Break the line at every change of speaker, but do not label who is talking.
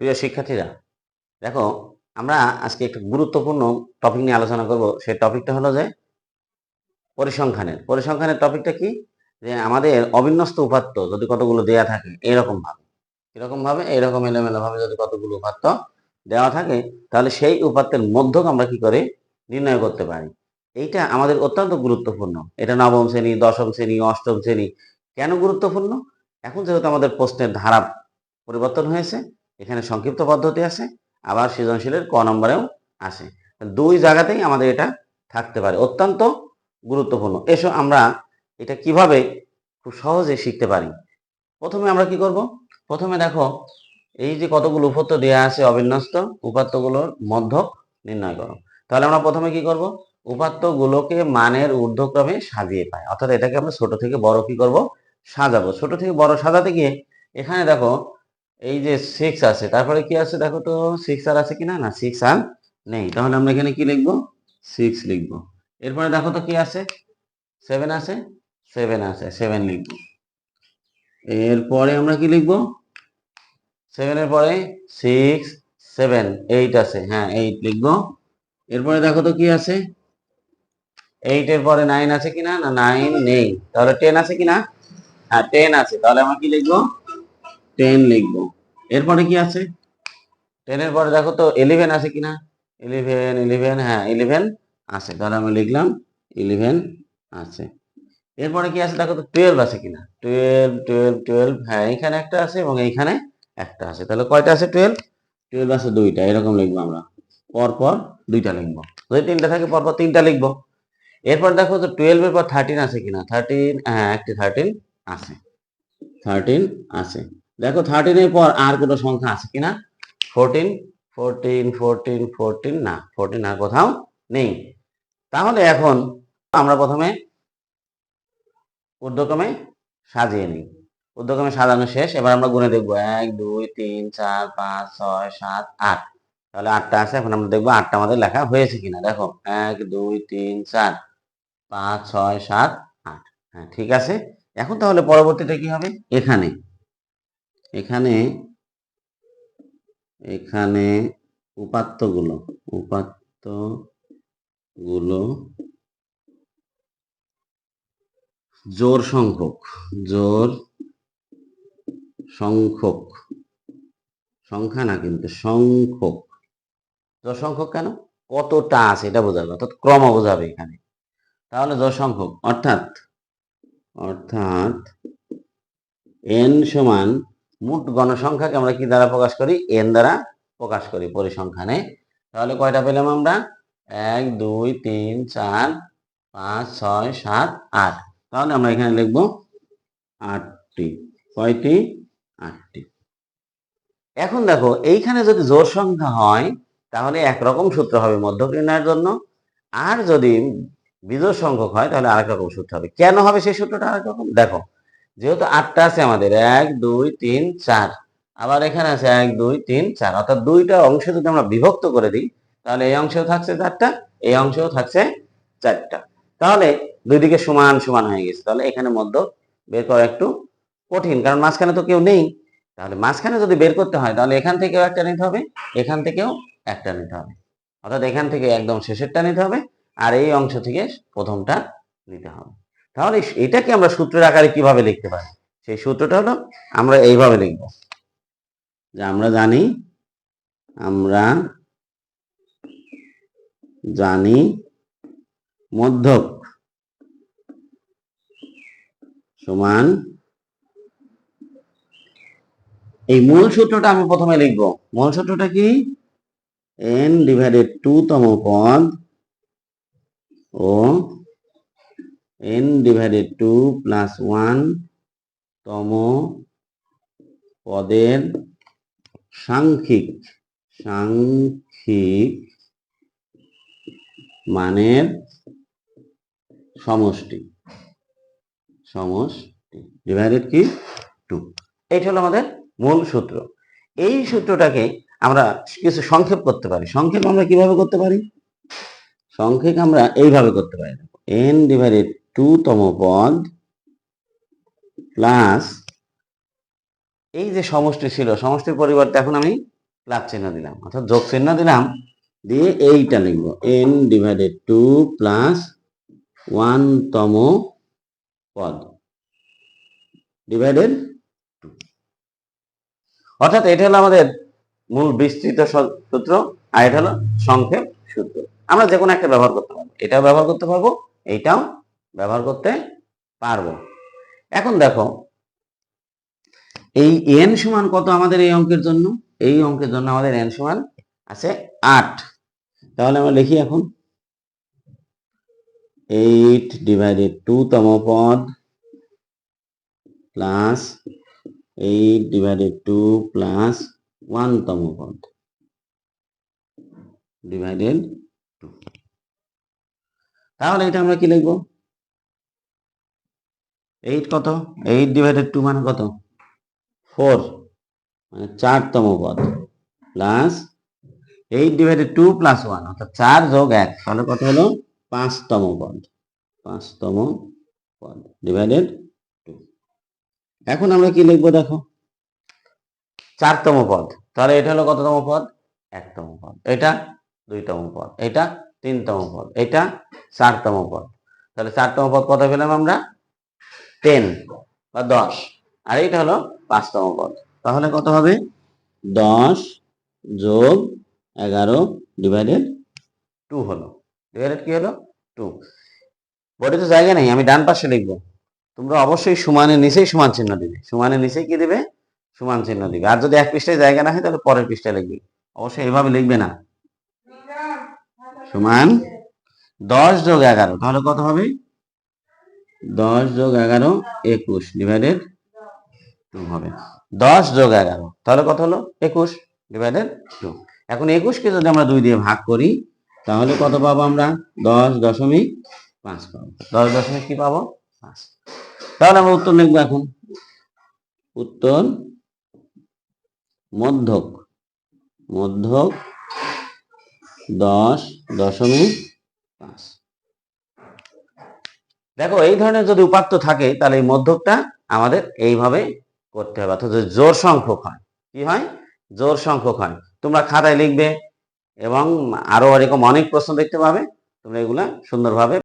প্রিয় শিক্ষার্থীরা, দেখো, আমরা আজকে একটা গুরুত্বপূর্ণ টপিক নিয়ে আলোচনা করব। সেই টপিকটা হলো যে পরিসংখ্যানের। পরিসংখ্যানের টপিকটা কি? যে আমাদের অবিন্যস্ত উপাত্ত যদি কতগুলো দেয়া থাকে এরকম ভাবে এরকম ভাবে এরকম এলোমেলো ভাবে যদি কতগুলো উপাত্ত দেওয়া থাকে, তাহলে সেই উপাত্তের মধ্যক আমরা কি করে নির্ণয় করতে পারি? এইটা আমাদের অত্যন্ত গুরুত্বপূর্ণ। এটা নবম শ্রেণি, দশম শ্রেণি, অষ্টম শ্রেণি কেন গুরুত্বপূর্ণ? এখন যেহেতু আমাদের প্রশ্নের ধারা পরিবর্তন হয়েছে এখানে সংক্ষিপ্ত পদ্ধতি আছে, আবার সৃজনশীলের ক নম্বরেও আসে দুই জায়গাতেই আমাদের এটা থাকতে পারে, অত্যন্ত গুরুত্বপূর্ণ। এসো আমরা এটা কীভাবে খুব সহজে শিখতে পারি। প্রথমে আমরা কি করব? প্রথমে দেখো, এই যে কতগুলো উপাত্ত দেওয়া আছে অবিন্যস্ত, উপাত্তগুলোর মধ্যক নির্ণয় করো। তাহলে আমরা প্রথমে কি করব? উপাত্তগুলোকে মানের ঊর্ধ্বক্রমে সাজিয়ে পাই। অর্থাৎ এটাকে আমরা ছোট থেকে বড় কি করব? সাজাবো। ছোট থেকে বড় সাজাতে গিয়ে এখানে দেখো এই যে সিক্স আছে, তারপরে কি আছে দেখো তো সিক্স আর আছে কিনা না? সিক্স আর নেই। তাহলে আমরা এখানে কি লিখব? সিক্স লিখব। এরপরে দেখো তো কি আছে? সেভেন আছে? সেভেন আছে সেভেন লিখব। এরপরে আমরা কি লিখব? সেভেনের পরে সিক্স সেভেন এইট আছে। হ্যাঁ এইট লিখব। এরপরে দেখো তো কি আছে? এইটের পরে নাইন আছে কিনা না? নাইন নেই। তাহলে টেন আছে কিনা হ্যাঁ টেন আছে। তাহলে আমরা কি লিখব? টেন লিখব। এরপরে কি আছে? টেনের পরে দেখো তো ইলেভেন আছে কিনা? ইলেভেন ইলেভেন হ্যাঁ ইলেভেন আছে। তাহলে আমি লিখলাম ইলেভেন আছে। এরপরে কি আছে দেখো তো টুয়েলভ আছে কিনা? টুয়েলভ টুয়েলভ টুয়েলভ হ্যাঁ এইখানে একটা আছে এবং এইখানে একটা আছে। তাহলে কয়টা আছে টুয়েলভ টুয়েলভ আছে দুইটা, এরকম লিখব আমরা। পর পর দুইটা লিখব। যদি তিনটা থাকে পর পর তিনটা লিখব। এরপর দেখো তো টুয়েলভের পর থার্টিন আছে কিনা? থার্টিন হ্যাঁ একটি থার্টিন আছে। থার্টিন আছে। দেখো থার্টিনের পর আর কোনো সংখ্যা আছে কিনা? ফোরটিন ফোরটিন ফোরটিন ফোরটিন না ফোরটিন আর কোথাও নেই। তাহলে এখন আমরা প্রথমে ঊর্ধ্বক্রমে সাজিয়ে নিই। ঊর্ধ্বক্রমে সাজানো শেষ, এবার আমরা গুনে দেখব এক, দুই, তিন, চার, পাঁচ, ছয়, সাত, আট। তাহলে আটটা আছে, এখন আমরা দেখব আটটা আমাদের লেখা হয়েছে কিনা। দেখো, এক, দুই, তিন, চার, পাঁচ, ছয়, সাত, আট। হ্যাঁ ঠিক আছে। এখন তাহলে পরবর্তীটা কি হবে? এখানে। এখানে এখানে উপাত্তগুলো উপাত্তগুলো জোর সংখ্যক জোর সংখ্যক, সংখ্যা না কিন্তু সংখ্যক। জোর সংখ্যক কেন? কতটা আছে এটা বোঝাবে অর্থাৎ ক্রম বোঝাবে এখানে। তাহলে জোর সংখ্যক, অর্থাৎ অর্থাৎ এন সমান মোট গণসংখ্যাকে আমরা কি দ্বারা প্রকাশ করি? এন দ্বারা প্রকাশ করি পরিসংখ্যানে। তাহলে কয়টা পেলাম আমরা? এক, দুই, তিন, চার, পাঁচ, ছয়, সাত, আট। তাহলে আমরা এখানে লিখব আটটি। কয়টি? আটটি। এখন দেখো, এইখানে যদি জোর সংখ্যা হয়, তাহলে একরকম সূত্র হবে মধ্যক নির্ণয়ের জন্য। আর যদি বিজোড় সংখ্যক হয়, তাহলে আরেক রকম সূত্র হবে। কেন হবে সেই সূত্রটা আরেক রকম? দেখো যেহেতু আটটা আছে আমাদের, এক, দুই, তিন, চার। আবার এখানে আছে এক, দুই, তিন, চার। অর্থাৎ দুইটা অংশে যদি আমরা বিভক্ত করে দিই, তাহলে এই অংশেও থাকছে চারটা, এই অংশেও থাকছে চারটা। তাহলে দুই দিকে সমান সমান হয়ে গেছে। তাহলে এখানে মধ্য বের করা একটু কঠিন, কারণ মাঝখানে তো কেউ নেই। তাহলে মাঝখানে যদি বের করতে হয়, তাহলে এখান থেকেও একটা নিতে হবে, এখান থেকেও একটা নিতে হবে। অর্থাৎ এখান থেকে একদম শেষেরটা নিতে হবে, আর এই অংশ থেকে প্রথমটা নিতে হবে। তাহলে এটাকে আমরা সূত্রের আকারে কীভাবে লিখতে পারি? সেই সূত্রটা হলো আমরা এইভাবে লিখব। যে আমরা জানি আমরা জানি মধ্যক সমান এই মূল সূত্রটা আমি প্রথমে লিখব। মূল সূত্রটা কি? এন ডিভাইডেড টু তম পদ ও n divided two plus one তম পদের সাংখ্যিক সাংখ্যিক মানের সমষ্টি। সমষ্টি। ডিভাইডেড কি? টু এইটা হলো আমাদের মূল সূত্র। এই সূত্রটাকে আমরা কিছু সংক্ষেপ করতে পারি। সংক্ষেপ আমরা কীভাবে করতে পারি? সংক্ষেপ আমরা এইভাবে করতে পারি। এন ডিভাইডেড টু তম পদ প্লাস এই যে সমষ্টি ছিল, সমষ্টির পরিবর্তে এখন আমি প্লাস চিহ্ন দিলাম, অর্থাৎ যোগ চিহ্ন দিলাম, দিয়ে এইটা লিখব n divided two plus one তম পদ ডিভাইডেড টু অর্থাৎ এটা হলো আমাদের মূল বিস্তৃত সূত্র, আর এটা হলো সংক্ষেপ সূত্র। আমরা যে কোনো একটা ব্যবহার করতে পারব, এটাও ব্যবহার করতে পারব, এইটাও ব্যবহার করতে পারব। এখন দেখো, এই এন সমান কত আমাদের এই অঙ্কের জন্য? এই অঙ্কের জন্য আমাদের এন সমান আছে আট। তাহলে আমরা লিখি এখন এইট ডিভাইডেড টু তম পদ plus eight divided two plus one তম পদ ডিভাইডেড টু তাহলে এটা আমরা কি লিখব? এইট কত? এইট ডিভাইডেড টু মানে কত? ফোর মানে চারতম পদ। Plus eight divided two plus one অর্থাৎ চার যোগ এক, তাহলে কত হলো? পাঁচতম পদ। পাঁচতম পদ ডিভাইডেড টু এখন আমরা কি লিখব দেখো? চারতম পদ। তাহলে এটা হলো কততম পদ? একতম পদ। এটা দুইতম পদ। এটা তিনতম পদ। এটা চারতম পদ। তাহলে চারতম পদ কত পেলাম আমরা? টেন বা দশ। আর এইটা হলো পাঁচতম পদ। তাহলে কত হবে? দশ যোগ এগারো ডিভাইডেড টু হলো। ডিভাইডেড কি হলো? টু বোর্ডে তো জায়গা নেই, আমি ডান পাশে লিখব। তোমরা অবশ্যই সমানের নিচেই সমান চিহ্ন দিবে। সমানের নিচেই কি দিবে? সমান চিহ্ন দিবে। আর যদি এক পৃষ্ঠায় জায়গা না হয়, তাহলে পরের পৃষ্ঠায় লিখবে। অবশ্যই এভাবে লিখবে না। সমান দশ যোগ এগারো, তাহলে কত হবে? দশ যোগ এগারো, একুশ। ডিভাইডেড টু হবে। দশ যোগ এগারো, তাহলে কত হলো? একুশ। ডিভাইডেড টু এখন একুশকে যদি আমরা দুই দিয়ে ভাগ করি, তাহলে কত পাবো আমরা? দশ দশমিক পাঁচ পাবো। দশ দশমিক কি পাবো? পাঁচ। তাহলে আমরা উত্তর লিখব এখন। উত্তর মধ্যক। মধ্যক দশ দশমিক পাঁচ। দেখো, এই ধরনের যদি উপাত্ত থাকে, তাহলে এই মধ্যকটা আমাদের এইভাবে করতে হবে। অর্থাৎ জোর সংখ্যক হয়, কি হয়? জোর সংখ্যক হয়। তোমরা খাতায় লিখবে এবং আরও এরকম অনেক প্রশ্ন দেখতে পাবে। তোমরা এগুলা সুন্দরভাবে